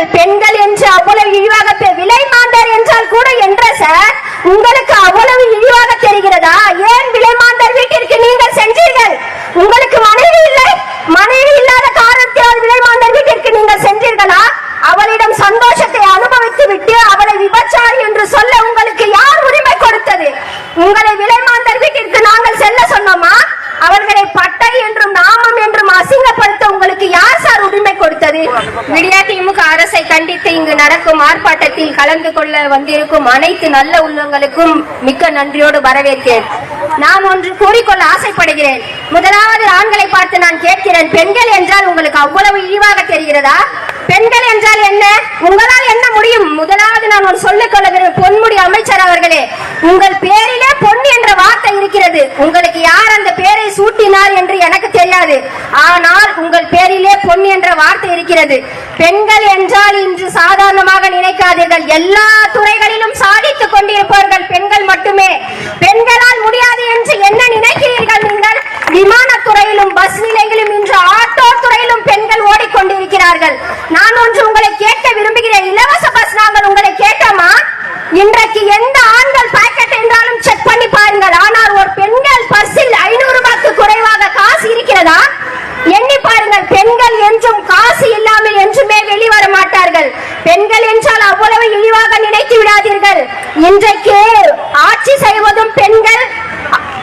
பெண்கள் பெண்கள் என்று அவ்வளவு இழிவாக விலை மாந்தர் என்றால் கூட என்ற சார் உங்களுக்கு அவ்வளவு இழிவாக தெரிகிறதா? ஏன் விலை மாந்தர் வீட்டிற்கு நீங்கள் சென்றீர்கள் உங்களுக்கு மனைவி இல்லை மனைவி இல்லாத காரணத்தால் விலை மாந்தர் வீட்டிற்கு நீங்கள் சென்றீர்களா அவளிடம் சந்தோஷத்தை அனுபவித்து விட்டு அவளை விபச்சாரி என்று சொல்ல உங்களுக்கு யார் உரிமை கொடுத்தது உங்களை விலை மாந்தர் வீட்டிற்கு நாங்கள் செல்ல சொன்னோமா அவர்களை பட்டை என்றும் நாமம் என்றும் அசிங்கப்படுத்த உங்களுக்கு யார் சார் உரிமை கொடுத்தது விடியா திமுக அரசை கண்டித்து இங்கு நடக்கும் ஆர்ப்பாட்டத்தில் கலந்து கொள்ள வந்திருக்கும் அனைத்து நல்ல உள்ளங்களுக்கும் மிக்க நன்றியோடு வரவேற்கிறேன் நான் ஒன்று கூறிக்கொள்ள ஆசைப்படுகிறேன். முதலாவது ஆண்களை பார்த்து நான் கேட்கிறேன் பெண்கள் என்றால் உங்களுக்கு அவ்வளவு இழிவாக தெரிகிறதா? பெண்கள் என்றால் என்ன? உங்களால் என்ன முடியும்? முதலாவது நான் ஒரு சொல்லிக் கொள்ள பொன்முடி அமைச்சர் அவர்களே. உங்கள் பேரிலே பொன் என்ற வார்த்தை இருக்கிறது. உங்களுக்கு யார் அந்த பேரை சூட்டினார் என்று எனக்கு தெரியாது. ஆனால் உங்கள் பேரிலே பொன் என்ற வார்த்தை இருக்கிறது. பெண்கள் என்றால் இன்று சாதாரணமாக நினைக்காதீர்கள். எல்லா துறைகளிலும் சாதித்துக் கொண்டிருப்பவர்கள் பெண்கள் மட்டுமே. பெண்களால் முடியாது என்று என்ன நினைக்கிறீர்கள் நீங்கள் விமானத்துறையிலும் பஸ் நிலையிலும் இன்று ஆட்டோ துறையிலும் பெண்கள் ஓடிக்கொண்டிருக்கிறார்கள் நான் ஒன்று உங்களை கேட்க விரும்புகிறேன். இலவச பஸ் நாங்கள் உங்களை கேட்டோமா? இன்றைக்கு எந்த ஆண்கள் பாக்கெட் என்றாலும் செக் பண்ணி பாருங்கள். ஆனால் ஒரு பெண்கள் பஸ்ஸில் ஐநூறு ரூபாய்க்கு குறைவாக காசு இருக்கிறதா? எண்ணி பாருங்கள். பெண்கள் என்றும் காசு இல்லாமல் என்றுமே வெளிவர மாட்டார்கள். பெண்கள் என்றால் அவ்வளவு இழிவாக நினைத்து விடாதீர்கள். இன்றைக்கு ஆட்சி செய்வதும் பெண்கள்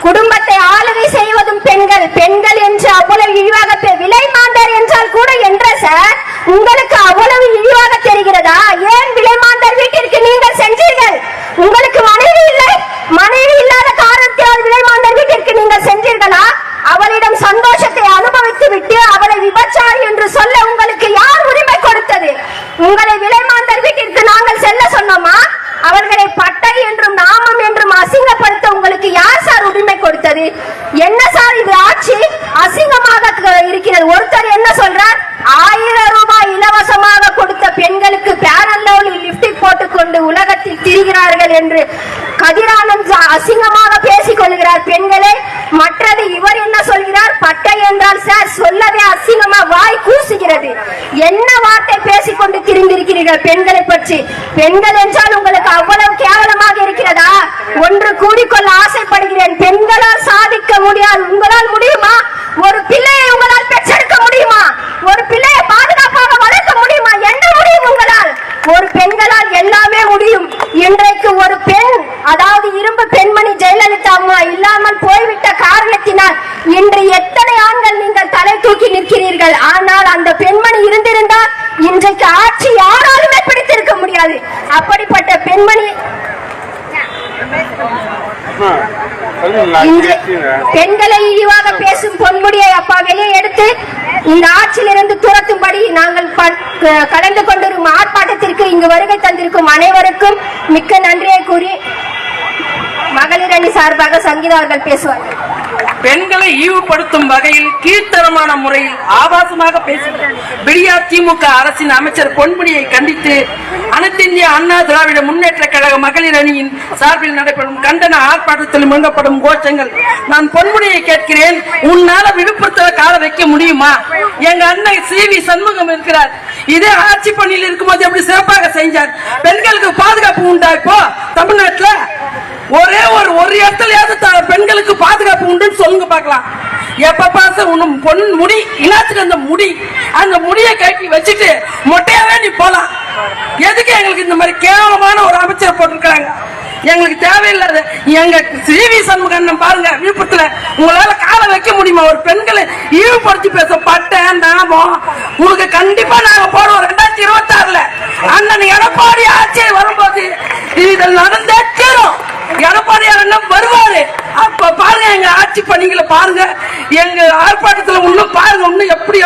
குடும்பத்தை ஆளுகை செய்வதும் பெண்கள். பெண்கள் என்று அவ்வளவு இழிவாக விலை மாந்தர் என்றால் கூட என்ற சார் உங்களுக்கு அவ்வளவு இழிவாக தெரிகிறதா? ஏன் விலைமாந்தர் வீட்டிற்கு நீங்கள் சென்றீர்கள்? உங்களுக்கு மனைவி இல்லை? மனைவி இல்லாத காரணத்தால் விலைமாந்தர் வீட்டிற்கு நீங்கள் சென்றீர்களா? அவளிடம் சந்தோஷத்தை அனுபவித்து விட்டு அவளை விபச்சாரி என்று சொல்ல உங்களுக்கு யார் உரிமை கொடுத்தது? உங்களை விலைமாந்தர் வீட்டிற்கு நாங்கள் செல்ல சொன்னோமா? அவர்களை பட்டை என்றும் நாமம் என்றும் அசிங்கப்படுத்த உங்களுக்கு யார் சார் உரிமை கொடுத்தது? என்ன சார் இது ஆட்சி? அசிங்கமாக இருக்கிறது. ஒருத்தர் என்ன சொல்றார்? என்று கதிரானந்த் அசிங்கமாக பேசிக் கொள்கிறார். பெண்களே மற்றது இவர் என்ன சொல்கிறார்? பட்டை என்றால் சார் சொல்லவே அசிங்கமா வாய் கூசுகிறது. என்ன வார்த்தை பேசிக்கொண்டு திரிந்திருக்கிறீர்கள் பெண்களை பற்றி? பெண்கள் என்றால் உங்களுக்கு அவ்வளவு கேவலமாக இருக்கிறதா? ஒன்று கூறிக்கொள்ள ஆசைப்படுகிறேன். பெண்களால் சாதிக்க முடியாது உங்களால் முடியுமா? ஒரு பிள்ளையை உங்களால் பெற்றெடுக்க முடியுமா? ஒரு பிள்ளையை பாதுகாப்பாக வளர்க்க முடியுமா? என்ன முடியும் உங்களால்? ஒரு பெண்களால் எல்லாமே முடியும். இன்றைக்கு ஒரு பெண் அதாவது இரும்பு பெண்மணி ஜெயலலிதா அம்மா இல்லாமல் போய்விட்ட காரணத்தினால் இன்று எத்தனை ஆண்கள் நீங்கள் தலை தூக்கி நிற்கிறீர்கள்? ஆனால் அந்த பெண்மணி இருந்திருந்தால் இன்றைக்கு ஆட்சி யாராலுமே பிடித்திருக்க முடியாது. அப்படிப்பட்ட பெண்மணி பெண்களை இழிவாக பேசும் பொன்முடியை அப்பா வெளியே எடுத்து இந்த ஆட்சியிலிருந்து துரத்தும்படி நாங்கள் கலந்து கொண்டிருக்கும் ஆர்ப்பாட்டத்திற்கு இங்கு வருகை தந்திருக்கும் அனைவருக்கும் மிக்க நன்றியை கூறி மகளிர் அணி சார்பாக சங்கீதா அவர்கள் பேசுவார் பெண்களை ஈவுபடுத்தும் வகையில் கீழ்த்தரமான முறையில் ஆபாசமாக பேசிய விடியா திமுக அரசின் அமைச்சர் பொன்முடியை கண்டித்து அனைத்து இந்திய அண்ணா திராவிட முன்னேற்ற கழக மகளிர் அணியின் சார்பில் நடைபெறும் கண்டன ஆர்ப்பாட்டத்தில் முழங்கப்படும் கோஷங்கள். நான் பொன்முடியை கேட்கிறேன். உன்னால விழுப்புரத்தில் கால வைக்க முடியுமா? எங்க அண்ணன் சி. வி. சண்முகம் இருக்கிறார். இதே ஆட்சி பணியில் இருக்கும்போது எப்படி சிறப்பாக செஞ்சார்? பெண்களுக்கு பாதுகாப்பு உண்டா இப்போ தமிழ்நாட்டுல ஒரே ஒரு ஒரு இடத்துலயாவது பெண்களுக்கு பாதுகாப்பு உண்டுன்னு சொல்லுங்க பார்க்கலாம். எப்ப பார்த்து உன்னும் பொன் முடி இனாத்துக்கு அந்த முடி அந்த முடியை கட்டி வச்சுட்டு மொட்டையாவே நீ போலாம். எதுக்கு எங்களுக்கு இந்த மாதிரி கேவலமான ஒரு அமைச்சர் போட்டிருக்காங்க எங்களுக்கு தேவையில்லாத எங்க சிவி சண்முகன் பாருங்க விழுப்புரத்துல உங்களால காலை வைக்க முடியுமா? ஒரு பெண்களை ஈவுபடுத்தி பேச பட்டேன் நாமம். உங்களுக்கு கண்டிப்பா நாங்க போடுவோம் ரெண்டாயிரத்தி இருபத்தி ஆறுல அண்ணன் எடப்பாடி ஆட்சி வரும்போது இதில் நடந்தே தீரும். எடப்பாடி அண்ணன் வருவாரு. அப்ப ஆட்சி பணிகளை பாருங்க. எங்க ஆர்ப்பாட்டத்துல இன்னும் பாருங்க இன்னும் எப்படி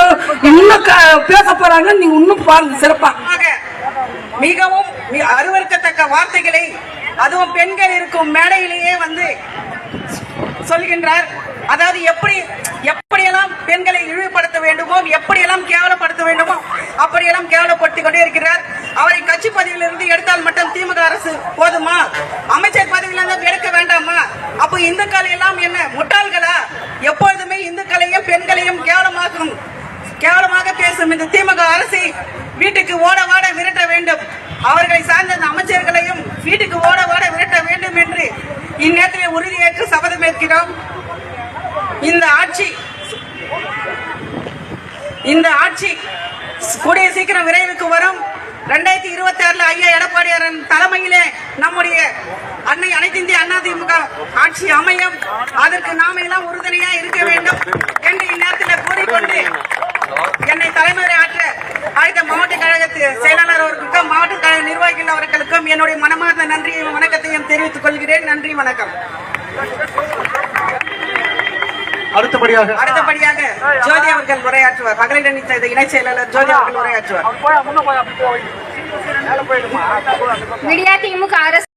இன்னும் பேச போறாங்க. நீங்க இன்னும் பாருங்க சிறப்பா. மிகவும் அருவருக்கத்தக்க வார்த்தைகளை அதுவும் பெண்கள் இருக்கும் மேடையிலேயே வந்து சொல்கின்றார். அதாவது எப்படி எப்படியெல்லாம் பெண்களை இழிவுபடுத்த வேண்டுமோ எப்படியெல்லாம் கேவலப்படுத்த வேண்டுமோ அப்படியெல்லாம் கேவலப்படுத்திக் கொண்டே இருக்கிறார். அவரை கட்சி பதவியிலிருந்து எடுத்தால் மட்டும் திமுக அரசு போதுமா? அமைச்சர் பதவியிலிருந்து எடுக்க வேண்டாமா? அப்போ இந்துக்கள் எல்லாம் என்ன முட்டாள்களா? எப்பொழுதுமே இந்துக்களையும் பெண்களையும் கேவலமாக்கும் கேவலமாக பேசும் இந்த திமுக அரசை வீட்டுக்கு ஓட வாட விரட்ட வேண்டும். அவர்களை சார்ந்த அந்த அமைச்சர்களையும் வீட்டுக்கு ஓட வாட விரட்ட வேண்டும் என்று இந்நேரத்தில் உறுதியேற்று சபதம் ஏற்கிறோம். இந்த ஆட்சி இந்த ஆட்சி கூடிய சீக்கிரம் விரைவுக்கு வரும். ரெண்டாயிரத்தி இருபத்தி ஆறுல ஐயா எடப்பாடியாரின் தலைமையிலே நம்முடைய அன்னை அனைத்து இந்திய அண்ணா திமுக ஆட்சி அமையும். அதற்கு நாம எல்லாம் உறுதுணையா இருக்க வேண்டும் என்று இந்நேரத்தில் கூறிக்கொண்டு என்னை தலைமுறை ஆற்ற ஆயுத மாவட்ட கழகத்து செயலாளர் கழக நிர்வாகிகள் அவர்களுக்கும் என்னுடைய மனமார்ந்த நன்றியையும் வணக்கத்தையும் தெரிவித்துக் கொள்கிறேன் நன்றி வணக்கம் அடுத்தபடியாக அடுத்தபடியாக ஜோதி அவர்கள் உரையாற்றுவார் மகளிர் அணி இணைச் செயலாளர் ஜோதி அவர்கள் உரையாற்றுவார் விடியா திமுக அரசு